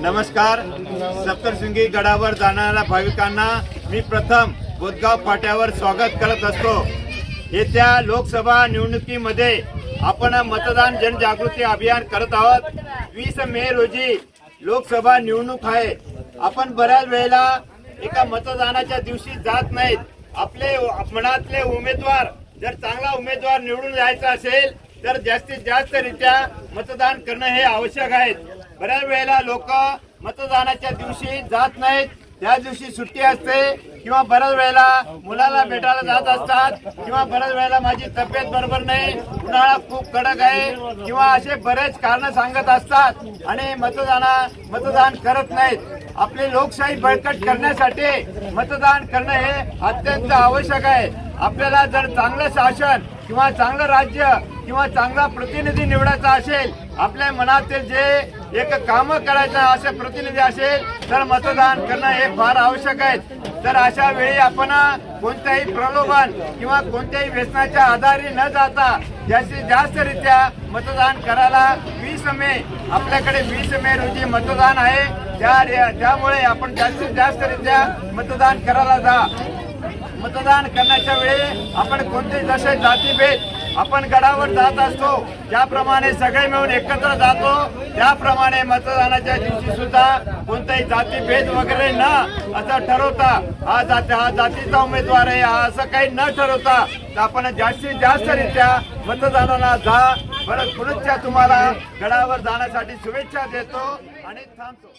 नमस्कार. सप्तशृंगी गडावर जाणाऱ्या भाविकांना मी प्रथम बोदगाव फाट्यावर स्वागत करत असतो. येत्या लोकसभा निवडणुकीमध्ये आपण मतदान जनजागृती अभियान करत आहोत. वीस मे रोजी लोकसभा निवडणूक आहे. आपण बऱ्याच वेळेला एका मतदानाच्या दिवशी जात नाहीत. आपले मनातले उमेदवार जर चांगला उमेदवार निवडून जायचा असेल तर जास्तीत जास्त रित्या मतदान करणं हे आवश्यक आहे. बऱ्याच वेळेला लोक मतदानाच्या दिवशी जात नाहीत. त्या दिवशी सुट्टी असते किंवा बऱ्याच वेळेला मुलाला भेटायला जात असतात किंवा बऱ्याच वेळेला माझी तब्येत बरोबर नाही उन्हाळा खूप कडक आहे किंवा असे बरेच कारण सांगत असतात आणि मतदाना मतदान करत नाहीत. आपली लोकशाही बळकट करण्यासाठी मतदान करणं हे अत्यंत आवश्यक आहे. आपल्याला जर चांगलं शासन किंवा चांगलं राज्य किंवा चांगला प्रतिनिधी निवडायचा असेल आपल्या मनातील जे एक काम करायचं असे प्रतिनिधी असेल तर मतदान करणं हे फार आवश्यक आहे. तर अशा वेळी आपण कोणत्याही प्रलोभन किंवा कोणत्याही व्यसनाच्या आधारे न जाता जास्तीत जास्त रित्या मतदान करायला वीस मे आपल्याकडे वीस मे रोजी मतदान आहे. त्या त्यामुळे आपण जास्तीत जास्त रित्या मतदान करायला जा. मतदान करण्याच्या वेळी आपण कोणते जसे जातीभेद आपण गडावर जात असतो ज्याप्रमाणे सगळे मिळून एकत्र जातो त्याप्रमाणे मतदानाच्या दिवशी सुद्धा कोणताही जातीभेद वगैरे न असं ठरवता. हा जाती हा जातीचा उमेदवार आहे हा असं काही न ठरवता तर आपण जास्तीत जास्त रित्या मतदानाला जा. परत पुढच्या तुम्हाला गडावर जाण्यासाठी शुभेच्छा देतो आणि थांबतो.